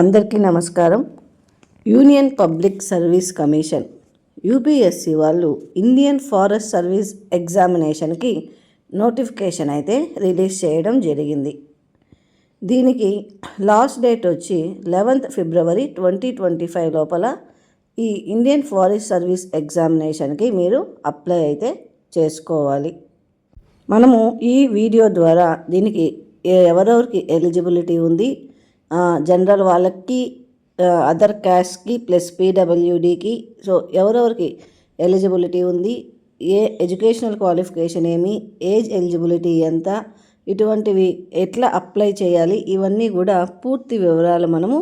అందరికీ నమస్కారం. Union public service commission UPSC వాళ్ళు ఇండియన్ ఫారెస్ట్ సర్వీస్ ఎగ్జామినేషన్కి నోటిఫికేషన్ అయితే రిలీజ్ చేయడం జరిగింది. దీనికి లాస్ట్ డేట్ వచ్చి eleventh February twenty twenty five లోపల ఈ ఇండియన్ ఫారెస్ట్ సర్వీస్ ఎగ్జామినేషన్కి మీరు అప్లై అయితే చేసుకోవాలి. మనము ఈ వీడియో ద్వారా దీనికి ఎవరెవరికి ఎలిజిబిలిటీ ఉంది జనరల్ వాళ్ళకి అదర్ క్యాస్ట్కి ప్లస్ పీడబ్ల్యూడికి. సో ఎవరెవరికి ఎలిజిబిలిటీ ఉంది ఏ ఎడ్యుకేషనల్ క్వాలిఫికేషన్ ఏమి ఏజ్ ఎలిజిబిలిటీ ఎంత ఇటువంటివి ఎట్లా అప్లై చేయాలి ఇవన్నీ కూడా పూర్తి వివరాలు మనము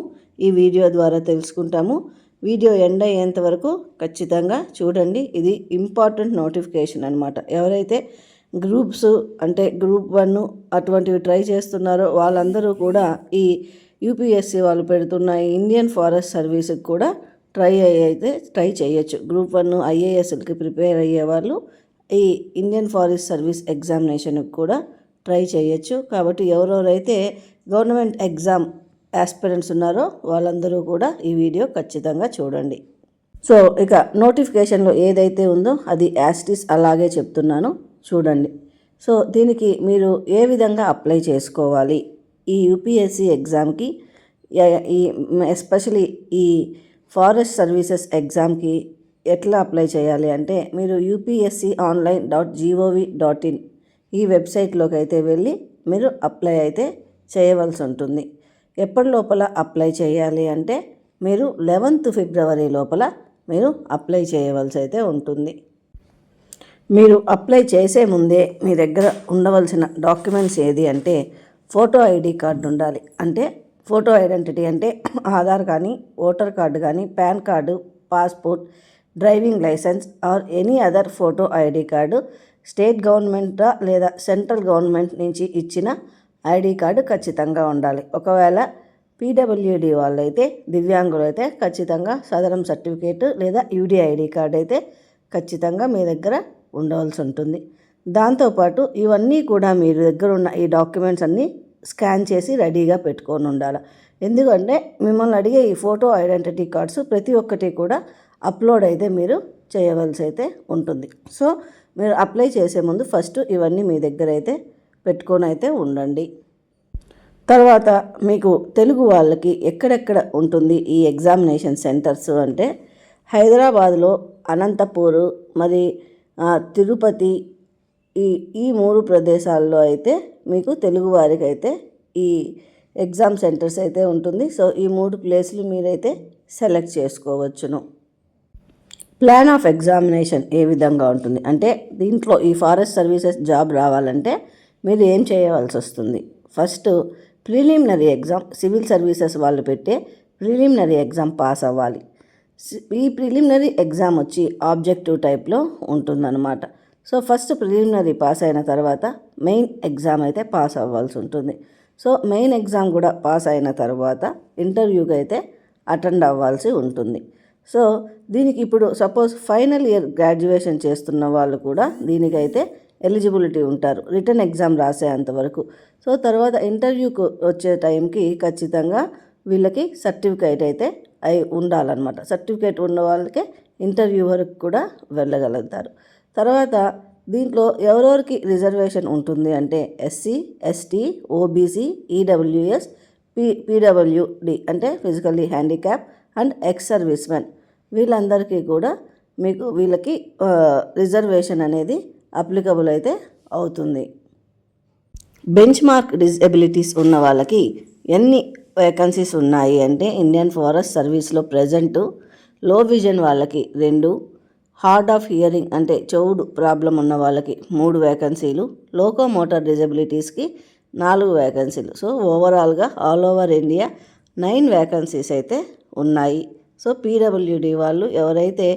ఈ వీడియో ద్వారా తెలుసుకుంటాము. వీడియో ఎండ్ అయ్యేంత వరకు ఖచ్చితంగా చూడండి. ఇది ఇంపార్టెంట్ నోటిఫికేషన్ అనమాట ఎవరైతే గ్రూప్స్ అంటే గ్రూప్ వన్ అటువంటివి ట్రై చేస్తున్నారో వాళ్ళందరూ కూడా ఈ యూపీఎస్సీ వాళ్ళు పెడుతున్న ఇండియన్ ఫారెస్ట్ సర్వీస్కి కూడా ట్రై అయితే ట్రై చేయొచ్చు. గ్రూప్ వన్ ఐఏఎస్ఎల్కి ప్రిపేర్ అయ్యే వాళ్ళు ఈ ఇండియన్ ఫారెస్ట్ సర్వీస్ ఎగ్జామినేషన్కి కూడా ట్రై చేయొచ్చు. కాబట్టి ఎవరెవరైతే గవర్నమెంట్ ఎగ్జామ్ యాస్పిరెంట్స్ ఉన్నారో వాళ్ళందరూ కూడా ఈ వీడియో ఖచ్చితంగా చూడండి. సో ఇక నోటిఫికేషన్లో ఏదైతే ఉందో అది యాస్టిస్ అలాగే చెప్తున్నాను. చూడండి. సో దీనికి మీరు ఏ విధంగా అప్లై చేసుకోవాలి? ఈ యూపీఎస్సి ఎగ్జామ్కి ఈ ఎస్పెషలీ ఈ ఫారెస్ట్ సర్వీసెస్ ఎగ్జామ్కి ఎట్లా అప్లై చేయాలి అంటే మీరు UPSC online dot G O V dot in ఈ వెబ్సైట్లోకి అయితే వెళ్ళి మీరు అప్లై అయితే చేయవలసి ఉంటుంది. ఎప్పటి లోపల అప్లై చేయాలి అంటే మీరు లెవెన్త్ ఫిబ్రవరి లోపల మీరు అప్లై చేయవలసి అయితే ఉంటుంది. మీరు అప్లై చేసే ముందే మీ దగ్గర ఉండవలసిన డాక్యుమెంట్స్ ఏది అంటే ఫోటో ఐడి కార్డు ఉండాలి. అంటే ఫోటో ఐడెంటిటీ అంటే ఆధార్ కానీ ఓటర్ కార్డు కానీ PAN card passport driving licence or any other photo ID card state government లేదా సెంట్రల్ గవర్నమెంట్ నుంచి ఇచ్చిన ఐడి కార్డు ఖచ్చితంగా ఉండాలి. ఒకవేళ పీడబ్ల్యూడి వాళ్ళైతే దివ్యాంగులు అయితే ఖచ్చితంగా సదరం సర్టిఫికేట్ లేదా యూడి ఐడి కార్డు అయితే ఖచ్చితంగా మీ దగ్గర ఉండవలసి ఉంటుంది. దాంతోపాటు ఇవన్నీ కూడా మీ దగ్గర ఉన్న ఈ డాక్యుమెంట్స్ అన్నీ స్కాన్ చేసి రెడీగా పెట్టుకొని ఉండాలి. ఎందుకంటే మిమ్మల్ని అడిగే ఈ ఫోటో ఐడెంటిటీ కార్డ్స్ ప్రతి ఒక్కటి కూడా అప్లోడ్ అయితే మీరు చేయవలసి అయితే ఉంటుంది. సో మీరు అప్లై చేసే ముందు ఫస్ట్ ఇవన్నీ మీ దగ్గర అయితే పెట్టుకొని అయితే ఉండండి. తర్వాత మీకు తెలుగు వాళ్ళకి ఎక్కడెక్కడ ఉంటుంది ఈ ఎగ్జామినేషన్ సెంటర్స్ అంటే హైదరాబాద్లో అనంతపూరు మరి తిరుపతి ఈ ఈ మూడు ప్రదేశాల్లో అయితే మీకు తెలుగు వారికి అయితే ఈ ఎగ్జామ్ సెంటర్స్ అయితే ఉంటుంది. సో ఈ మూడు ప్లేసులు మీరైతే సెలెక్ట్ చేసుకోవచ్చును. ప్లాన్ ఆఫ్ ఎగ్జామినేషన్ ఏ విధంగా ఉంటుంది? అంటే దీంట్లో ఈ ఫారెస్ట్ సర్వీసెస్ జాబ్ రావాలంటే మీరు ఏం చేయవలసి వస్తుంది? First preliminary exam civil services వాళ్ళు పెట్టే ప్రిలిమినరీ ఎగ్జామ్ పాస్ అవ్వాలి. ఈ ప్రిలిమినరీ ఎగ్జామ్ వచ్చి ఆబ్జెక్టివ్ టైప్లో ఉంటుందన్నమాట. సో ఫస్ట్ ప్రిలిమినరీ పాస్ అయిన తర్వాత మెయిన్ ఎగ్జామ్ అయితే పాస్ అవ్వాల్సి ఉంటుంది. సో మెయిన్ ఎగ్జామ్ కూడా పాస్ అయిన తర్వాత ఇంటర్వ్యూకి అయితే అటెండ్ అవ్వాల్సి ఉంటుంది. సో దీనికి ఇప్పుడు సపోజ్ ఫైనల్ ఇయర్ గ్రాడ్యుయేషన్ చేస్తున్న వాళ్ళు కూడా దీనికైతే ఎలిజిబిలిటీ ఉంటారు. రిటర్న్ ఎగ్జామ్ రాసేంత వరకు. సో తర్వాత ఇంటర్వ్యూకు వచ్చే టైంకి ఖచ్చితంగా వీళ్ళకి సర్టిఫికేట్ అయితే అయి ఉండాలన్నమాట. సర్టిఫికేట్ ఉన్న వాళ్ళకే ఇంటర్వ్యూ వరకు కూడా వెళ్ళగలుగుతారు. తర్వాత దీంట్లో ఎవరెవరికి రిజర్వేషన్ ఉంటుంది అంటే SC ST OBC EWS P PWD అంటే physically handicap and ex service men వీళ్ళందరికీ కూడా మీకు వీళ్ళకి రిజర్వేషన్ అనేది అప్లికబుల్ అయితే అవుతుంది. బెంచ్ మార్క్ డిజబిలిటీస్ ఉన్న వాళ్ళకి ఎన్ని వేకన్సీస్ ఉన్నాయి అంటే ఇండియన్ ఫారెస్ట్ సర్వీస్లో ప్రజెంట్లో విజన్ వాళ్ళకి రెండు హార్డ్ ఆఫ్ హియరింగ్ అంటే చెవుడు ప్రాబ్లం ఉన్న వాళ్ళకి మూడు వేకన్సీలు లోకో మోటార్ డిజబిలిటీస్కి నాలుగు వేకన్సీలు సో ఓవరాల్గా all over India nine vacancies అయితే ఉన్నాయి. సో పీడబ్ల్యూడి వాళ్ళు ఎవరైతే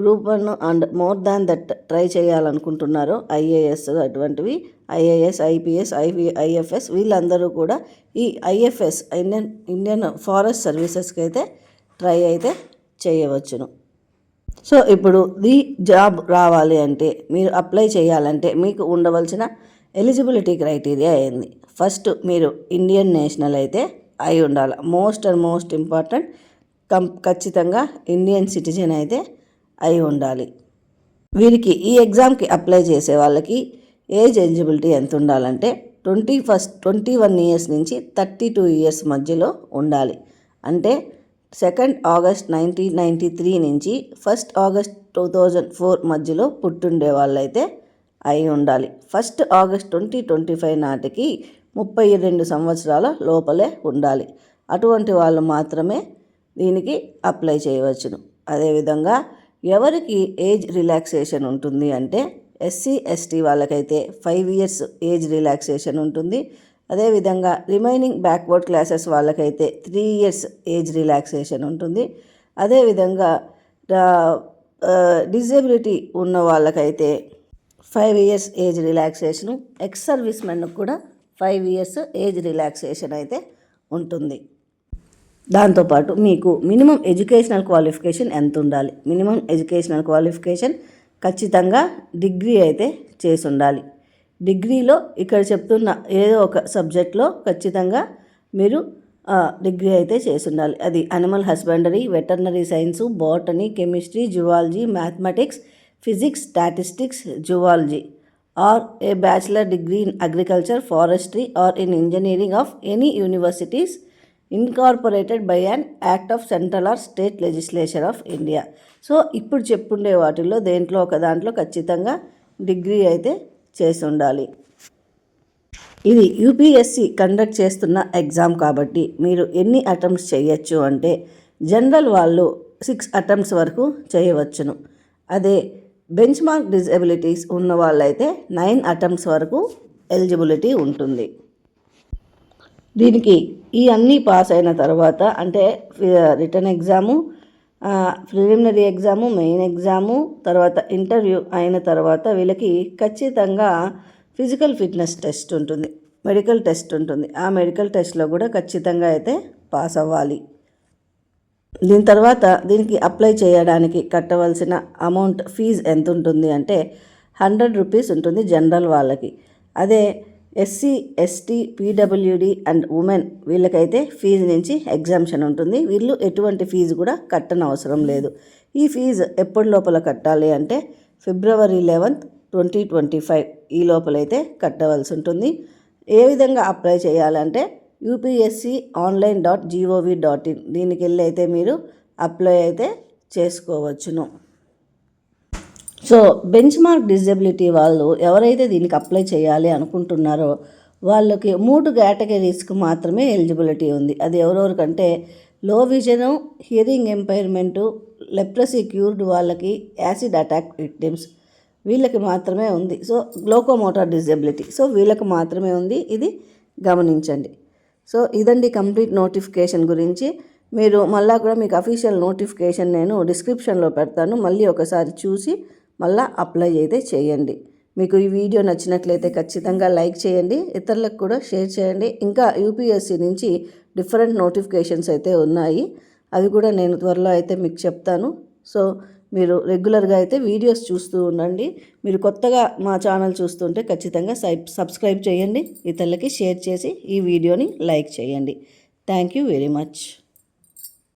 group one and more than that try చేయాలనుకుంటున్నారో. ఐఏఎస్ అటువంటివి ఐఏఎస్ ఐపీఎస్ ఐవి ఐఎఫ్ఎస్ వీళ్ళందరూ కూడా ఈ ఐఎఫ్ఎస్ ఇండియన్ ఇండియన్ ఫారెస్ట్ సర్వీసెస్కి అయితే ట్రై అయితే చేయవచ్చును. సో ఇప్పుడు ఈ జాబ్ రావాలి అంటే మీరు అప్లై చేయాలంటే మీకు ఉండవలసిన ఎలిజిబిలిటీ క్రైటీరియా ఏంది? ఫస్ట్ మీరు ఇండియన్ నేషనల్ అయితే అయి ఉండాలి. Most and most important come ఖచ్చితంగా ఇండియన్ సిటిజన్ అయితే అయి ఉండాలి. వీరికి ఈ ఎగ్జామ్కి అప్లై చేసే వాళ్ళకి ఏజ్ ఎలిజిబిలిటీ ఎంత ఉండాలంటే twenty first twenty one years నుంచి థర్టీ టూ ఇయర్స్ మధ్యలో ఉండాలి. అంటే second August nineteen ninety three నుంచి first August two thousand four మధ్యలో పుట్టుండే వాళ్ళైతే అయి ఉండాలి. First August twenty twenty five నాటికి ముప్పై రెండు సంవత్సరాల లోపలే ఉండాలి. అటువంటి వాళ్ళు మాత్రమే దీనికి అప్లై చేయవచ్చును. అదేవిధంగా ఎవరికి ఏజ్ రిలాక్సేషన్ ఉంటుంది అంటే ఎస్సీ ఎస్టీ వాళ్ళకైతే ఫైవ్ ఇయర్స్ ఏజ్ రిలాక్సేషన్ ఉంటుంది. అదేవిధంగా రిమైనింగ్ బ్యాక్వర్డ్ క్లాసెస్ వాళ్ళకైతే త్రీ ఇయర్స్ ఏజ్ రిలాక్సేషన్ ఉంటుంది. అదేవిధంగా డిజబిలిటీ ఉన్న వాళ్ళకైతే five years age relaxation ex service మెన్కి కూడా ఫైవ్ ఇయర్స్ ఏజ్ రిలాక్సేషన్ అయితే ఉంటుంది. దాంతోపాటు మీకు మినిమం ఎడ్యుకేషనల్ క్వాలిఫికేషన్ ఎంత ఉండాలి మినిమం ఎడ్యుకేషనల్ క్వాలిఫికేషన్ ఖచ్చితంగా డిగ్రీ అయితే చేసి ఉండాలి డిగ్రీలో ఇక్కడ చెప్తున్న ఏదో ఒక సబ్జెక్ట్లో ఖచ్చితంగా మీరు డిగ్రీ అయితే చేసి ఉండాలి అది animal husbandry veterinary science botany chemistry zoology mathematics physics statistics zoology. Or a bachelor degree in agriculture forestry or in engineering of any universities incorporated by an act of central or state legislature of India so ఇప్పుడు చెప్పుండే వాటిల్లో దేంట్లో ఒక దాంట్లో ఖచ్చితంగా degree అయితే చేసి ఉండాలి ఇది యూపీఎస్సి కండక్ట్ చేస్తున్న ఎగ్జామ్ కాబట్టి మీరు ఎన్ని అటెంప్ట్స్ చేయొచ్చు అంటే జనరల్ వాళ్ళు సిక్స్ అటెంప్ట్స్ వరకు చేయవచ్చును. అదే బెంచ్ మార్క్ డిజబిలిటీస్ ఉన్న వాళ్ళైతే నైన్ అటెంప్ట్స్ వరకు ఎలిజిబిలిటీ ఉంటుంది. దీనికి ఈ అన్నీ పాస్ అయిన తర్వాత అంటే written exam preliminary exam main exam తర్వాత ఇంటర్వ్యూ అయిన తర్వాత వీళ్ళకి ఖచ్చితంగా ఫిజికల్ ఫిట్నెస్ టెస్ట్ ఉంటుంది. మెడికల్ టెస్ట్ ఉంటుంది. ఆ మెడికల్ టెస్ట్లో కూడా ఖచ్చితంగా అయితే పాస్ అవ్వాలి. దీని తర్వాత దీనికి అప్లై చేయడానికి కట్టవలసిన అమౌంట్ ఫీజు ఎంత ఉంటుంది అంటే హండ్రెడ్ రూపీస్ ఉంటుంది జనరల్ వాళ్ళకి. అదే SC ST PWD and women వీళ్ళకైతే ఫీజు నుంచి ఎగ్జామ్షన్ ఉంటుంది. వీళ్ళు ఎటువంటి ఫీజు కూడా కట్టనవసరం లేదు. ఈ ఫీజు ఎప్పటి లోపల కట్టాలి అంటే February eleventh twenty twenty five ఈ లోపలైతే కట్టవలసి ఉంటుంది. ఏ విధంగా అప్లై చేయాలంటే UPSC online dot G O V dot in దీనికి వెళ్ళి అయితే మీరు అప్లై అయితే చేసుకోవచ్చును. సో బెంచ్ మార్క్ డిజబిలిటీ వాళ్ళు ఎవరైతే దీనికి అప్లై చేయాలి అనుకుంటున్నారో వాళ్ళకి మూడు కేటగిరీస్కి మాత్రమే ఎలిజిబిలిటీ ఉంది. అది ఎవరెవరికంటే low vision hearing impairment leprosy cured వాళ్ళకి యాసిడ్ అటాక్ విక్టిమ్స్ వీళ్ళకి మాత్రమే ఉంది. So గ్లోకోమోటార్ disability. సో వీళ్ళకి మాత్రమే ఉంది. ఇది గమనించండి. సో ఇదండి కంప్లీట్ నోటిఫికేషన్ గురించి. మీరు మళ్ళా కూడా మీకు అఫీషియల్ నోటిఫికేషన్ నేను డిస్క్రిప్షన్లో పెడతాను. మళ్ళీ ఒకసారి చూసి మళ్ళీ అప్లై అయితే చేయండి. మీకు ఈ వీడియో నచ్చినట్లయితే ఖచ్చితంగా లైక్ చేయండి. ఇతరులకు కూడా షేర్ చేయండి. ఇంకా యూపీఎస్సీ నుంచి డిఫరెంట్ నోటిఫికేషన్స్ అయితే ఉన్నాయి. అవి కూడా నేను త్వరలో అయితే మీకు చెప్తాను. సో మీరు రెగ్యులర్గా అయితే వీడియోస్ చూస్తూ ఉండండి. మీరు కొత్తగా మా ఛానల్ చూస్తుంటే ఖచ్చితంగా సబ్స్క్రైబ్ చేయండి. ఇతరులకి షేర్ చేసి ఈ వీడియోని లైక్ చేయండి. Thank you very much.